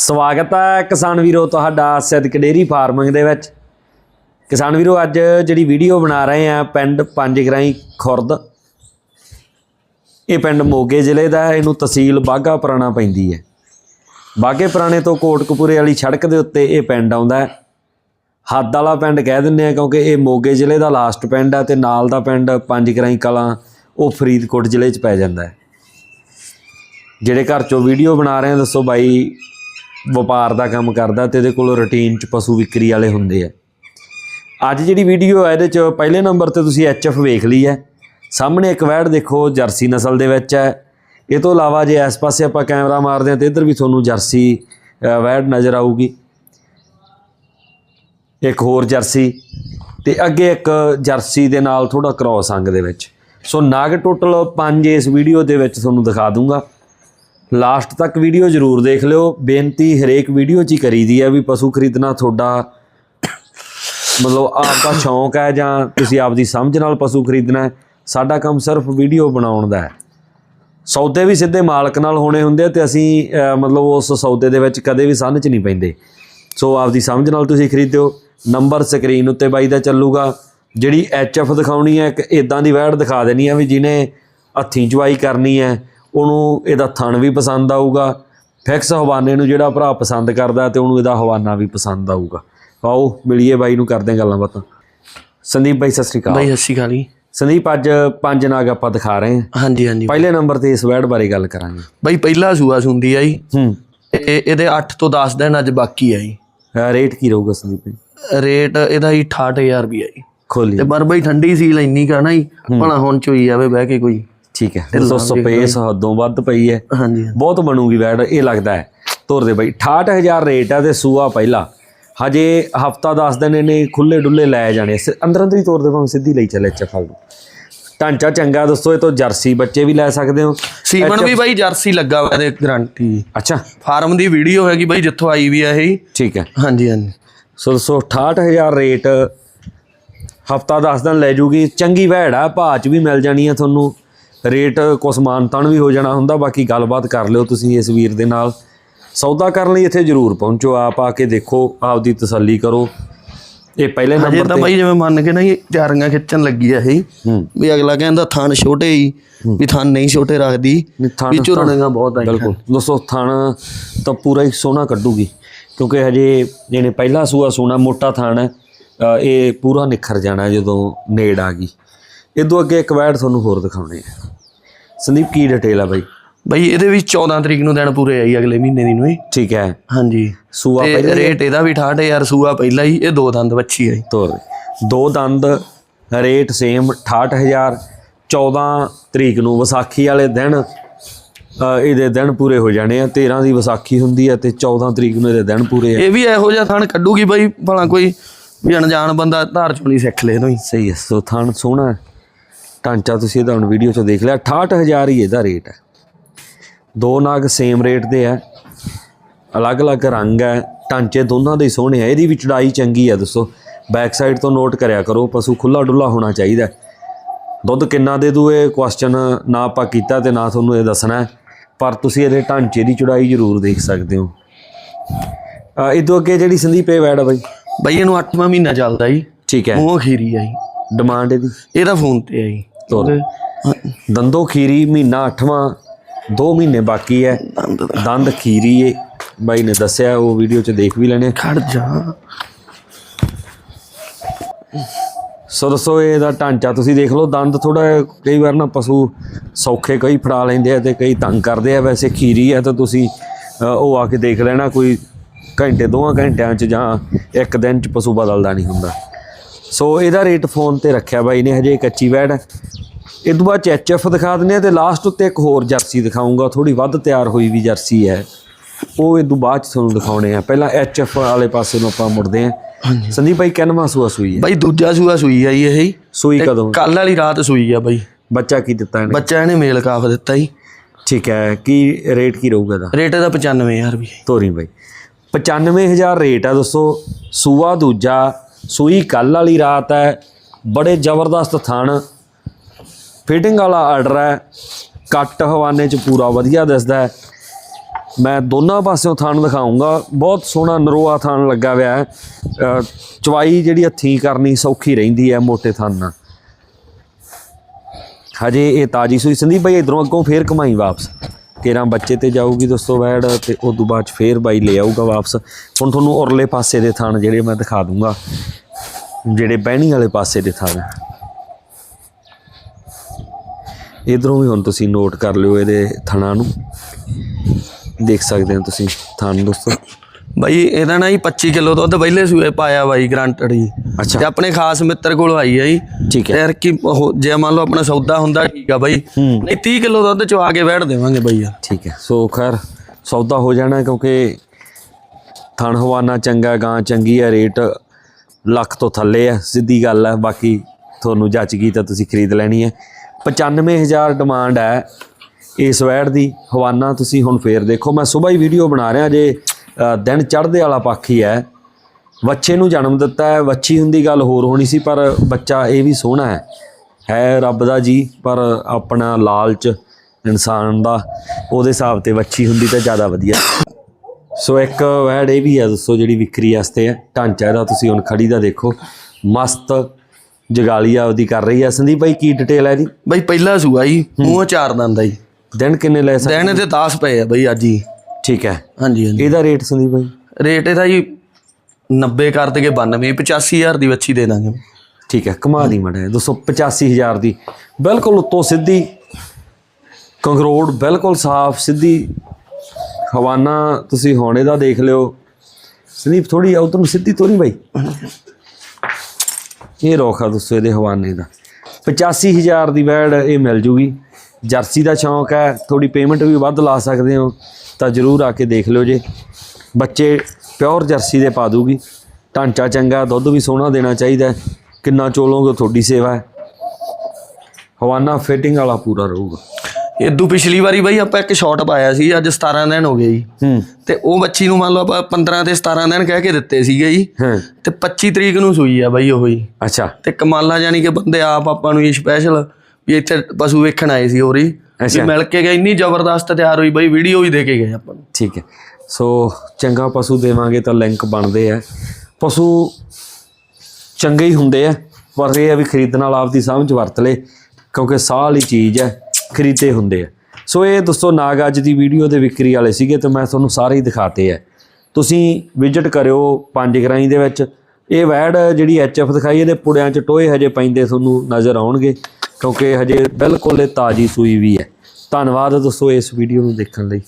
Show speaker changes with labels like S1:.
S1: ਸਵਾਗਤ ਹੈ ਕਿਸਾਨ ਵੀਰੋ ਤੁਹਾਡਾ ਸਿੱਧਕ ਡੇਰੀ ਫਾਰਮਿੰਗ ਦੇ ਵਿੱਚ। ਕਿਸਾਨ ਵੀਰੋ, ਅੱਜ ਜਿਹੜੀ ਵੀਡੀਓ ਬਣਾ ਰਹੇ ਆ ਪਿੰਡ ਪੰਜ ਗਰਾਈ ਖੁਰਦ। ਇਹ ਪਿੰਡ ਮੋਗੇ ਜ਼ਿਲ੍ਹੇ ਦਾ ਹੈ, ਇਹਨੂੰ ਤਹਿਸੀਲ ਬਾਗਾ ਪੁਰਾਣਾ ਪੈਂਦੀ ਹੈ। ਬਾਗੇ ਪੁਰਾਣੇ ਤੋਂ ਕੋਟਕਪੂਰੇ ਵਾਲੀ ਸੜਕ ਦੇ ਉੱਤੇ ਇਹ ਪਿੰਡ ਆਉਂਦਾ ਹੈ। ਹੱਦ ਵਾਲਾ ਪਿੰਡ ਕਹਿ ਦਿੰਦੇ ਆ ਕਿਉਂਕਿ ਇਹ ਮੋਗੇ ਜ਼ਿਲ੍ਹੇ ਦਾ ਲਾਸਟ ਪਿੰਡ ਹੈ ਤੇ ਨਾਲ ਦਾ ਪਿੰਡ ਪੰਜ ਗਰਾਈ ਕਲਾਂ, ਉਹ ਫਰੀਦਕੋਟ ਜ਼ਿਲ੍ਹੇ 'ਚ ਪੈ ਜਾਂਦਾ ਹੈ। ਜਿਹੜੇ ਘਰ ਚੋਂ ਵੀਡੀਓ ਬਣਾ ਰਹੇ ਆ ਦੱਸੋ ਬਾਈ ਵਪਾਰ ਦਾ ਕੰਮ ਕਰਦਾ ਤੇ ਇਹਦੇ ਕੋਲ ਰੁਟੀਨ 'ਚ ਪਸ਼ੂ ਵਿਕਰੀ ਵਾਲੇ ਹੁੰਦੇ ਆ। ਅੱਜ ਜਿਹੜੀ ਵੀਡੀਓ ਹੈ ਇਹਦੇ 'ਚ ਪਹਿਲੇ ਨੰਬਰ ਤੇ ਤੁਸੀਂ ਐਚਐਫ ਵੇਖ ਲਈ ਹੈ। ਸਾਹਮਣੇ ਇੱਕ ਵੈੜ ਦੇਖੋ ਜਰਸੀ ਨਸਲ ਦੇ ਵਿੱਚ ਹੈ। ਇਹ ਤੋਂ ਇਲਾਵਾ ਜੇ ਇਸ ਪਾਸੇ ਆਪਾਂ ਕੈਮਰਾ ਮਾਰਦੇ ਹਾਂ ਤੇ ਇੱਧਰ ਵੀ ਤੁਹਾਨੂੰ ਜਰਸੀ ਅ, ਵੈੜ ਨਜ਼ਰ ਆਊਗੀ। ਇੱਕ ਹੋਰ ਜਰਸੀ ਤੇ ਅੱਗੇ ਇੱਕ ਜਰਸੀ ਦੇ ਨਾਲ ਥੋੜਾ ਕ੍ਰੋਸ ਅੰਗ ਦੇ ਵਿੱਚ। ਸੋ ਨਾਗ ਟੋਟਲ ਪੰਜ ਇਸ ਵੀਡੀਓ ਦੇ ਵਿੱਚ ਤੁਹਾਨੂੰ ਦਿਖਾ ਦੂੰਗਾ। ਲਾਸਟ ਤੱਕ ਵੀਡੀਓ ਜ਼ਰੂਰ ਦੇਖ ਲਿਓ। ਬੇਨਤੀ ਹਰੇਕ ਵੀਡੀਓ 'ਚ ਹੀ ਕਰੀਦੀ ਹੈ ਵੀ ਪਸ਼ੂ ਖਰੀਦਣਾ ਤੁਹਾਡਾ ਮਤਲਬ ਆਪ ਦਾ ਸ਼ੌਂਕ ਹੈ ਜਾਂ ਤੁਸੀਂ ਆਪਦੀ ਸਮਝ ਨਾਲ ਪਸ਼ੂ ਖਰੀਦਣਾ ਹੈ। ਸਾਡਾ ਕੰਮ ਸਿਰਫ ਵੀਡੀਓ ਬਣਾਉਣ ਦਾ ਹੈ। ਸੌਦੇ ਵੀ ਸਿੱਧੇ ਮਾਲਕ ਨਾਲ ਹੋਣੇ ਹੁੰਦੇ ਆ ਤੇ ਅਸੀਂ ਮਤਲਬ ਉਸ ਸੌਦੇ ਦੇ ਵਿੱਚ ਕਦੇ ਵੀ ਸੰਨ 'ਚ ਨਹੀਂ ਪੈਂਦੇ। ਸੋ ਆਪਦੀ ਸਮਝ ਨਾਲ ਤੁਸੀਂ ਖਰੀਦਿਓ। ਨੰਬਰ ਸਕਰੀਨ ਉੱਤੇ ਬਾਈ ਦਾ ਚੱਲੂਗਾ। ਜਿਹੜੀ ਐਫ ਦਿਖਾਉਣੀ ਹੈ, ਇੱਕ ਇਦਾਂ ਦੀ ਵੈੜ ਦਿਖਾ ਦੇਣੀ ਹੈ ਵੀ ਜਿਹਨੇ ਹੱਥੀਂ ਚਵਾਈ ਕਰਨੀ ਹੈ। ਉਹਨੂੰ ਇਹਦਾ ਥਣ ਵੀ ਪਸੰਦ ਆਊਗਾ ਫਿਕਸ ਹਵਾਨੇ ਨੂੰ ਜਿਹੜਾ ਭਰਾ ਪਸੰਦ ਕਰਦਾ ਤੇ ਉਹਨੂੰ ਇਹਦਾ ਹਵਾਨਾ ਵੀ ਪਸੰਦ ਆਊਗਾ। ਆਓ ਮਿਲੀਏ ਬਾਈ ਨੂੰ ਕਰਦੇ ਗੱਲਾਂ ਬਾਤਾਂ। ਸੰਦੀਪ ਬਾਈ ਸਤਿ ਸ੍ਰੀ ਅਕਾਲ।
S2: ਬਾਈ ਸਤਿ ਸ਼੍ਰੀ ਅਕਾਲ ਜੀ।
S1: ਸੰਦੀਪ ਅੱਜ ਪੰਜ ਨਾਗ ਆਪਾਂ ਦਿਖਾ ਰਹੇ ਹਾਂ।
S2: ਹਾਂਜੀ ਹਾਂਜੀ।
S1: ਪਹਿਲੇ ਨੰਬਰ ਤੇ ਇਸ ਵੈੜ ਬਾਰੇ ਗੱਲ ਕਰਾਂਗੇ।
S2: ਬਾਈ ਪਹਿਲਾ ਸੂਆ ਸੁੰਦੀ ਆ ਜੀ।
S1: ਹੂੰ।
S2: ਇਹ ਇਹਦੇ 8 ਤੋਂ 10 ਦਿਨ ਅੱਜ ਬਾਕੀ ਆ ਜੀ।
S1: ਰੇਟ ਕੀ ਰਹੂਗਾ ਸੰਦੀਪ ਜੀ?
S2: ਰੇਟ ਇਹਦਾ ਜੀ 68000 ਰੁਪਈਆ ਜੀ।
S1: ਖੋਲੀ
S2: ਤੇ ਪਰ ਬਾਈ ਠੰਡੀ ਸੀਲ ਇੰਨੀ ਕਰਨਾ ਜੀ। ਭਲਾ ਹੁਣ ਚੋਈ ਜਾਵੇ ਬਹਿ ਕੇ ਕੋਈ।
S1: ਠੀਕ ਹੈ। ਦੋਸਤੋ ਸਪੇਸ ਹੱਦੋਂ ਵੱਧ ਪਈ ਹੈ।
S2: ਹਾਂਜੀ।
S1: ਬਹੁਤ ਬਣੂਗੀ ਵੈੜ ਇਹ ਲੱਗਦਾ ਹੈ। ਤੋਰ ਦੇ ਬਾਈ 68000 ਰੇਟ ਹੈ ਤੇ ਸੂਆ ਪਹਿਲਾ। ਹਜੇ ਹਫਤਾ 10 ਦਿਨ ਇਹਨੇ ਖੁੱਲੇ ਡੁੱਲੇ ਲੈ ਜਾਣੇ ਅੰਦਰ ਅੰਦਰ ਹੀ ਤੋਰ ਦੇ ਭਾਵੇਂ ਸਿੱਧੀ ਲਈ ਚੱਲੇ ਚੱਫਲ ਨੂੰ ਢਾਂਚਾ ਚੰਗਾ ਦੋਸਤੋ ਇਹ ਤੋਂ ਜਰਸੀ ਬੱਚੇ ਵੀ ਲੈ ਸਕਦੇ ਹੋ।
S2: ਸੀਮਨ ਵੀ ਬਾਈ ਜਰਸੀ ਲੱਗਾ ਵਾ ਇਹਦੇ ਗਾਰੰਟੀ।
S1: ਅੱਛਾ।
S2: ਫਾਰਮ ਦੀ ਵੀਡੀਓ ਹੈਗੀ ਬਾਈ ਜਿੱਥੋਂ ਆਈ ਵੀ ਆ ਇਹ।
S1: ਠੀਕ ਹੈ।
S2: ਹਾਂਜੀ ਹਾਂਜੀ।
S1: ਸੋ ਦੋਸਤੋ 68000 ਰੇਟ ਹਫਤਾ 10 ਦਿਨ ਲੈ ਜੂਗੀ। ਚੰਗੀ ਵੈੜ ਆ ਭਾਅ ਚ ਵੀ ਮਿਲ ਜਾਣੀ ਆ ਤੁਹਾਨੂੰ। ਰੇਟ ਕੁਛ ਮਾਨਤਾਨ ਵੀ ਹੋ ਜਾਣਾ ਹੁੰਦਾ ਬਾਕੀ ਗੱਲਬਾਤ ਕਰ ਲਿਓ ਤੁਸੀਂ ਇਸ ਵੀਰ ਦੇ ਨਾਲ। ਸੌਦਾ ਕਰਨ ਲਈ ਇੱਥੇ ਜ਼ਰੂਰ ਪਹੁੰਚੋ ਆਪ ਆ ਕੇ ਦੇਖੋ ਆਪਦੀ ਤਸੱਲੀ ਕਰੋ। ਇਹ ਪਹਿਲੇ ਨੰਬਰ
S2: ਤਾਂ ਬਾਈ ਜਿਵੇਂ ਮੰਨ ਕੇ ਨਾ ਇਹ ਚਾਰੀਆਂ ਖਿੱਚਣ ਲੱਗੀ ਆ ਇਹ। ਵੀ ਅਗਲਾ ਕਹਿੰਦਾ ਥਣ ਛੋਟੇ ਹੀ ਵੀ ਥਣ ਨਹੀਂ ਛੋਟੇ ਰੱਖਦੀ ਵੀ ਝੁਰਣੀਆਂ ਬਹੁਤ ਆਈਆਂ
S1: ਬਿਲਕੁਲ। ਦੋਸਤੋ ਥਣ ਤਾਂ ਪੂਰਾ ਹੀ ਸੋਹਣਾ ਕੱਢੂਗੀ ਕਿਉਂਕਿ ਹਜੇ ਜਿਹਨੇ ਪਹਿਲਾ ਸੂਆ ਸੋਨਾ ਮੋਟਾ ਥਣ ਹੈ ਇਹ ਪੂਰਾ ਨਿਖਰ ਜਾਣਾ ਜਦੋਂ ਨੇੜ ਆ ਗਈ। ਇਦੋਂ ਅੱਗੇ ਇੱਕ ਵੈੜ ਤੁਹਾਨੂੰ ਹੋਰ ਦਿਖਾਉਣੇ ਆ ਸੰਦੀਪ ਕੀ ਡਿਟੇਲ ਆ ਬਾਈ?
S2: ਬਾਈ ਇਹਦੇ ਵੀ 14 ਤਰੀਕ ਨੂੰ ਦਿਨ ਪੂਰੇ ਆਈ ਅਗਲੇ ਮਹੀਨੇ ਦੀ ਨੂੰ ਹੀ।
S1: ਠੀਕ ਹੈ।
S2: ਹਾਂਜੀ।
S1: ਸੂਆ
S2: ਤੇ
S1: ਪਹਿਲੇ
S2: ਰੇਟ ਇਹਦਾ ਵੀ 68000 ਸੂਆ ਪਹਿਲਾਂ ਹੀ ਇਹ ਦੋ ਦੰਦ ਵੱਛੀ ਹੈ
S1: ਤੋਰ ਦੋ ਦੰਦ ਰੇਟ ਸੇਮ 68000 14 ਤਰੀਕ ਨੂੰ ਵਿਸਾਖੀ ਵਾਲੇ ਦਿਨ ਇਹਦੇ ਦਿਨ ਪੂਰੇ ਹੋ ਜਾਣੇ ਆ 13 ਦੀ ਵਿਸਾਖੀ ਹੁੰਦੀ ਹੈ ਤੇ 14 ਤਰੀਕ ਨੂੰ ਇਹਦੇ ਦਿਨ ਪੂਰੇ ਆ।
S2: ਇਹ ਵੀ ਇਹੋ ਜਿਹਾ ਥਣ ਕੱਢੂਗੀ ਬਾਈ ਭਲਾ ਕੋਈ ਵੀ ਅਣਜਾਣ ਬੰਦਾ ਧਾਰ ਚੋਂ ਨਹੀਂ ਸਿੱਖ ਲੇ ਤੋਂ ਹੀ।
S1: ਸਹੀ ਹੈ ਸੋ ਥਣ ਸੋਹਣਾ ਹੈ। ਢਾਂਚਾ ਤੁਸੀਂ ਇਹਦਾ ਹੁਣ ਵੀਡੀਓ 'ਚ ਦੇਖ ਲਿਆ 68000 ਹੀ ਇਹਦਾ ਰੇਟ ਹੈ। ਦੋ ਨਾਗ ਸੇਮ ਰੇਟ ਦੇ ਹੈ ਅਲੱਗ-ਅਲੱਗ ਰੰਗ ਹੈ ਢਾਂਚੇ ਦੋਨਾਂ ਦੇ ਹੀ ਸੋਹਣੇ ਆ ਇਹਦੀ ਵੀ ਚੜਾਈ ਚੰਗੀ ਹੈ ਦੱਸੋ। ਬੈਕ ਸਾਈਡ ਤੋਂ ਨੋਟ ਕਰਿਆ ਕਰੋ ਪਸ਼ੂ ਖੁੱਲਾ ਡੁੱਲਾ ਹੋਣਾ ਚਾਹੀਦਾ ਹੈ। ਦੁੱਧ ਕਿੰਨਾ ਦੇ ਦੂ ਇਹ ਕੁਐਸਚਨ ਨਾ ਆਪਾਂ ਕੀਤਾ ਤੇ ਨਾ ਤੁਹਾਨੂੰ ਇਹ ਦੱਸਣਾ ਹੈ। ਪਰ ਤੁਸੀਂ ਇਹਦੇ ਢਾਂਚੇ ਦੀ ਚੜਾਈ ਜ਼ਰੂਰ ਦੇਖ ਸਕਦੇ ਹੋ। ਇਹ ਤੋਂ ਅੱਗੇ ਜਿਹੜੀ ਸੰਦੀਪ ਇਹ ਵੈੜ ਬਾਈ?
S2: ਬਾਈ ਇਹਨੂੰ 8ਵਾਂ ਮਹੀਨਾ ਚੱਲਦਾ ਜੀ।
S1: ਠੀਕ ਹੈ।
S2: ਮੂੰਹ ਖੀਰੀ ਆ ਜੀ।
S1: ਡਿਮਾਂਡ ਇਹਦੀ?
S2: ਇਹਦਾ ਫੋਨ ਤੇ ਆ ਜੀ।
S1: ਤੋਰ ਦੰਦੋ ਖੀਰੀ ਮਹੀਨਾ 8ਵਾਂ 2 ਮਹੀਨੇ ਬਾਕੀ ਹੈ
S2: ਦੰਦ
S1: ਖੀਰੀ ਏ। ਬਾਈ ਨੇ ਦੱਸਿਆ ਉਹ ਵੀਡੀਓ 'ਚ ਦੇਖ ਵੀ ਲੈਣੇ
S2: ਖੜ ਜਾ।
S1: ਸੋ ਦੱਸੋ ਇਹਦਾ ਢਾਂਚਾ ਤੁਸੀਂ ਦੇਖ ਲਓ। ਦੰਦ ਥੋੜਾ ਕਈ ਵਾਰ ਨਾ ਪਸ਼ੂ ਸੌਖੇ ਕਈ ਫੜਾ ਲੈਂਦੇ ਆ ਤੇ ਕਈ ਤੰਗ ਕਰਦੇ ਆ। ਵੈਸੇ ਖੀਰੀ ਹੈ ਤਾਂ ਤੁਸੀਂ ਉਹ ਆ ਕੇ ਦੇਖ ਲੈਣਾ ਕੋਈ ਘੰਟੇ ਦੋਵਾਂ ਘੰਟਿਆਂ 'ਚ ਜਾਂ ਇੱਕ ਦਿਨ 'ਚ ਪਸ਼ੂ ਬਦਲਦਾ ਨਹੀਂ ਹੁੰਦਾ। ਸੋ ਇਹਦਾ ਰੇਟ ਫੋਨ ਤੇ ਰੱਖਿਆ ਬਾਈ ਨੇ ਹਜੇ ਕੱਚੀ ਵੈੜ ਹੈ ਇਹ ਤੋਂ ਬਾਅਦ ਐਫ ਦਿਖਾ ਦਿੰਦੇ ਆ ਤੇ ਲਾਸਟ ਉੱਤੇ ਇੱਕ ਹੋਰ ਜਰਸੀ ਦਿਖਾਉਂਗਾ ਥੋੜੀ ਵੱਧ ਤਿਆਰ ਹੋਈ ਵੀ ਜਰਸੀ ਹੈ। ਉਹ ਇਹ ਤੋਂ ਬਾਅਦ 'ਚ ਤੁਹਾਨੂੰ ਦਿਖਾਉਣੇ ਆ। ਪਹਿਲਾਂ ਐਫ ਵਾਲੇ ਪਾਸੇ ਨੂੰ ਆਪਾਂ ਮੁੜਦੇ ਆ ਸੰਦੀਪ ਭਾਈ ਕਿੰਨਵਾਂ ਸੂਆ ਸੂਈ ਹੈ?
S2: ਬਾਈ ਦੂਜਾ ਸੂਆ ਸੂਈ ਆ ਜੀ ਇਹ
S1: ਸੂਈ ਕਦੋਂ?
S2: ਕੱਲ ਵਾਲੀ ਰਾਤ ਸੂਈ ਆ ਬਾਈ।
S1: ਬੱਚਾ ਕੀ ਦਿੱਤਾ ਇਹਨੇ?
S2: ਬੱਚਾ ਇਹਨੇ ਮੇਲ ਕਾਫ ਦਿੱਤਾ ਜੀ।
S1: ਠੀਕ ਹੈ ਕੀ ਰੇਟ ਕੀ ਰਹੂਗਾ ਦਾ
S2: ਰੇਟ ਇਹਦਾ 95000 ਰੁਪਏ
S1: ਤੋਰੀ ਬਾਈ। 95000 ਰੇਟ ਹੈ ਦੋਸਤੋ ਸੂਆ ਦੂਜਾ ਸੂਈ ਕੱਲ ਵਾਲੀ ਰਾਤ ਹੈ। ਬੜੇ ਜ਼ਬਰਦਸਤ ਥਣ। ਫਿਟਿੰਗ ਵਾਲਾ ਆਰਡਰ ਹੈ। ਕੱਟ ਹਵਾਨੇ ਚ ਪੂਰਾ ਵਧੀਆ ਦਿਸਦਾ ਹੈ। ਮੈਂ ਦੋਨਾਂ ਪਾਸਿਓਂ ਥਣ ਦਿਖਾਉਂਗਾ ਬਹੁਤ ਸੋਹਣਾ ਨਰੋਆ ਥਣ ਲੱਗਾ ਹੋਇਆ ਹੈ। ਚਵਾਈ ਜਿਹੜੀ ਹੱਥੀਂ ਕਰਨੀ ਸੌਖੀ ਰਹਿੰਦੀ ਹੈ ਮੋਟੇ ਥਣ ਨਾਲ। ਹਜੇ ਇਹ ਤਾਜੀ ਸੂਈ ਸੰਦੀਪ ਭਾਈ ਇਧਰੋਂ ਅੱਗੋਂ ਫੇਰ ਕਮਾਈ ਵਾਪਸ। ਕੇਰਾਂ ਬੱਚੇ ਤੇ ਜਾਊਗੀ ਦੋਸਤੋ ਵੈੜ ਤੇ ਉਸ ਤੋਂ ਬਾਅਦ 'ਚ ਫੇਰ ਬਾਈ ਲੈ ਆਊਗਾ ਵਾਪਸ। ਹੁਣ ਤੁਹਾਨੂੰ ਉਰਲੇ ਪਾਸੇ ਦੇ ਥਣ ਜਿਹੜੇ ਮੈਂ ਦਿਖਾ ਦੂੰਗਾ। ਜਿਹੜੇ ਬਹਿਣੀ ਵਾਲੇ ਪਾਸੇ ਦੇ ਥਣ ਇਧਰੋਂ ਵੀ ਹੁਣ ਤੁਸੀਂ ਨੋਟ ਕਰ ਲਿਓ ਇਹਦੇ ਥਣਾਂ ਨੂੰ। ਦੇਖ ਸਕਦੇ ਹੋ ਤੁਸੀਂ ਥਣ ਦੋਸਤੋ।
S2: ਬਾਈ ਇਹਦਾ ਨਾ ਜੀ 25 ਕਿਲੋ ਦੁੱਧ ਪਹਿਲੇ ਸੂਏ ਪਾਇਆ ਬਾਈ ਗਰੰਟਡ ਜੀ।
S1: ਅੱਛਾ।
S2: ਤੇ ਆਪਣੇ ਖਾਸ ਮਿੱਤਰ ਕੋਲ ਆਈ ਆ ਜੀ।
S1: ਠੀਕ ਹੈ।
S2: ਯਾਰ ਕੀ ਉਹ ਜੇ ਮੰਨ ਲਓ ਆਪਣਾ ਸੌਦਾ ਹੁੰਦਾ ਠੀਕ ਆ ਬਾਈ।
S1: ਹੂੰ।
S2: ਨਹੀਂ 30 ਕਿਲੋ ਦੁੱਧ ਚਵਾ ਕੇ ਬੈਠ ਦੇਵਾਂਗੇ ਬਾਈ ਯਾਰ।
S1: ਠੀਕ ਹੈ। ਸੋ ਖੈਰ ਸੌਦਾ ਹੋ ਜਾਣਾ ਕਿਉਂਕਿ ਥਣ ਹਵਾਨਾ ਚੰਗਾ ਗਾਂ ਚੰਗੀ ਹੈ ਰੇਟ ਲੱਖ ਤੋਂ ਥੱਲੇ ਹੈ ਸਿੱਧੀ ਗੱਲ ਹੈ ਬਾਕੀ ਤੁਹਾਨੂੰ ਜੱਚ ਗਈ ਤਾਂ ਤੁਸੀਂ ਖਰੀਦ ਲੈਣੀ ਹੈ 95000 ਡਿਮਾਂਡ ਹੈ ਇਸ ਵੈੜ ਦੀ। ਹਵਾਨਾ, ਤੁਸੀਂ ਹੁਣ ਫੇਰ ਦੇਖੋ। ਮੈਂ ਸਵੇਰ ਹੀ ਵੀਡੀਓ ਬਣਾ ਰਿਹਾ, ਜੇ ਦਿਨ ਚੜ੍ਹਦੇ ਵਾਲਾ ਪੱਖ ਹੀ ਹੈ। ਬੱਚੇ ਨੂੰ ਜਨਮ ਦਿੱਤਾ ਹੈ। ਵੱਛੀ ਹੁੰਦੀ ਗੱਲ ਹੋਰ ਹੋਣੀ ਸੀ, ਪਰ ਬੱਚਾ ਇਹ ਵੀ ਸੋਹਣਾ ਹੈ। ਹੈ ਰੱਬ ਦਾ ਜੀ, ਪਰ ਆਪਣਾ ਲਾਲਚ ਇਨਸਾਨ ਦਾ, ਉਹਦੇ ਹਿਸਾਬ ਤੇ ਵੱਛੀ ਹੁੰਦੀ ਤਾਂ ਜ਼ਿਆਦਾ ਵਧੀਆ। ਸੋ ਇੱਕ ਵੈੜ ਇਹ ਵੀ ਹੈ, ਦੱਸੋ ਜਿਹੜੀ ਵਿਕਰੀ ਵਾਸਤੇ ਹੈ। ਢਾਂਚਾ ਇਹਦਾ ਤੁਸੀਂ ਹੁਣ ਖੜੀ ਦਾ ਦੇਖੋ। ਮਸਤ ਜਗਾਲੀ ਆਪਦੀ ਕਰ ਰਹੀ ਹੈ ਸੰਦੀਪ ਭਾਈ ਕੀ ਡਿਟੇਲ ਹੈ ਜੀ
S2: ਬਾਈ ਪਹਿਲਾ ਸੂਆ ਜੀ ਮੂੰਹ ਚਾਰ ਦੰਦ ਆ ਜੀ।
S1: ਦਿਨ ਕਿੰਨੇ ਲੈ ਸਕਦੇ?
S2: ਦਿਨ ਤੇ 10 ਪਏ ਆ ਬਾਈ ਅੱਜ ਹੀ।
S1: ਠੀਕ ਹੈ।
S2: ਹਾਂਜੀ ਹਾਂਜੀ।
S1: ਇਹਦਾ ਰੇਟ ਸੰਦੀਪ ਭਾਈ
S2: ਰੇਟ ਇਹਦਾ ਜੀ 90 ਕਰ ਦਗੇ 92 85000 ਦੀ ਵੱਛੀ ਦੇ ਦਾਂਗੇ।
S1: ਠੀਕ ਹੈ ਕਮਾ ਦੀ ਮੜਾ 285000 ਦੀ। ਬਿਲਕੁਲ ਉੱਤੋਂ ਸਿੱਧੀ ਕੰਗਰੋੜ ਬਿਲਕੁਲ ਸਾਫ਼ ਸਿੱਧੀ ਹਵਾਨਾ। ਤੁਸੀਂ ਹੁਣ ਇਹਦਾ ਦੇਖ ਲਿਓ। ਸੰਦੀਪ ਥੋੜੀ ਉਧਰ ਨੂੰ ਸਿੱਧੀ ਤੋਰੀ ਬਾਈ। ਇਹ ਰੋਖਾ ਦੱਸੋ, ਇਹਦੇ ਹਵਾਨੇ ਦਾ। 85000 ਦੀ ਵੈੜ ਇਹ ਮਿਲ ਜੂਗੀ। ਜਰਸੀ ਦਾ ਸ਼ੌਂਕ ਹੈ ਥੋੜੀ ਪੇਮੈਂਟ ਵੀ ਵੱਧ ਲਾ ਸਕਦੇ ਹੋ, ਤਾਂ ਜਰੂਰ ਆ ਕੇ ਦੇਖ ਲਿਓ ਜੇ। ਬੱਚੇ ਪਿਓਰ ਜਰਸੀ ਦੇ ਪਾ ਦੂਗੀ। ਢਾਂਚਾ ਚੰਗਾ, ਦੁੱਧ ਵੀ ਸੋਹਣਾ ਦੇਣਾ ਚਾਹੀਦਾ ਕਿੰਨਾ ਚੋਲੋਗੇ ਤੁਹਾਡੀ ਸੇਵਾ ਹੈ। ਹਵਾਨਾ ਫਿਟਿੰਗ ਵਾਲਾ ਪੂਰਾ ਰਹੂਗਾ।
S2: ਇਦੋਂ ਪਿਛਲੀ ਵਾਰੀ ਬਾਈ ਆਪਾਂ ਇੱਕ ਸ਼ਾਟ ਪਾਇਆ ਸੀ ਅੱਜ 17 ਦਿਨ ਹੋ ਗਏ ਜੀ।
S1: ਹੂੰ।
S2: ਤੇ ਉਹ ਬੱਚੀ ਨੂੰ ਮੰਨ ਲਓ ਆਪਾਂ 15 ਤੇ 17 ਦਿਨ ਕਹਿ ਕੇ ਦਿੱਤੇ ਸੀਗੇ ਜੀ।
S1: ਹਾਂ।
S2: ਤੇ 25 ਤਰੀਕ ਨੂੰ ਸੂਈ ਆ ਬਾਈ ਉਹ ਹੀ
S1: ਅੱਛਾ।
S2: ਤੇ ਕਮਾਲਾ ਜਾਨੀ ਕਿ ਬੰਦੇ ਆਪ ਆਪਾਂ ਨੂੰ ਇਹ ਸਪੈਸ਼ਲ ਵੀ ਇੱਥੇ ਪਸ਼ੂ ਵੇਖਣ ਆਏ ਸੀ ਹੋਰੀ। ਵੀ ਮਿਲ ਕੇ ਗਏ ਇੰਨੀ ਜ਼ਬਰਦਸਤ ਤਿਆਰ ਹੋਈ ਬਾਈ ਵੀਡੀਓ ਵੀ ਦੇ ਕੇ ਗਏ ਆਪਾਂ ਨੂੰ।
S1: ਠੀਕ ਹੈ। ਸੋ ਚੰਗਾ ਪਸ਼ੂ ਦੇਵਾਂਗੇ ਤਾਂ ਲਿੰਕ ਬਣਦੇ ਆ। ਪਸ਼ੂ ਚੰਗੇ ਹੀ ਹੁੰਦੇ ਆ ਪਰ ਇਹ ਆ ਵੀ ਖਰੀਦਣ ਵਾਲਾ ਆਪਦੀ ਸਮਝ ਵਰਤ ਲੇ ਕਿਉਂਕਿ ਸਾਹ ਵਾਲੀ ਚੀਜ਼ ਹੈ। ਖਰੀਦੇ ਹੁੰਦੇ ਆ। ਸੋ ਇਹ ਦੋਸਤੋ ਨਾਗ ਅੱਜ ਦੀ ਵੀਡੀਓ ਦੇ ਵਿਕਰੀ ਵਾਲੇ ਸੀਗੇ ਤੇ ਮੈਂ ਤੁਹਾਨੂੰ ਸਾਰੇ ਹੀ ਦਿਖਾਤੇ ਆ। ਤੁਸੀਂ ਵਿਜ਼ਿਟ ਕਰਿਓ ਪੰਜ ਗਰਾਈ ਦੇ ਵਿੱਚ। ਇਹ ਵੈੜ ਜਿਹੜੀ ਐਚਐਫ ਦਿਖਾਈ, ਇਹਦੇ ਪੁੜਿਆਂ 'ਚ ਟੋਏ ਹਜੇ ਪੈਂਦੇ ਤੁਹਾਨੂੰ ਨਜ਼ਰ ਆਉਣਗੇ, ਕਿਉਂਕਿ ਹਜੇ ਬਿਲਕੁਲ ਇਹ ਤਾਜੀ ਸੂਈ ਵੀ ਹੈ। ਧੰਨਵਾਦ ਦੋਸਤੋ ਇਸ ਵੀਡੀਓ ਨੂੰ ਦੇਖਣ ਲਈ।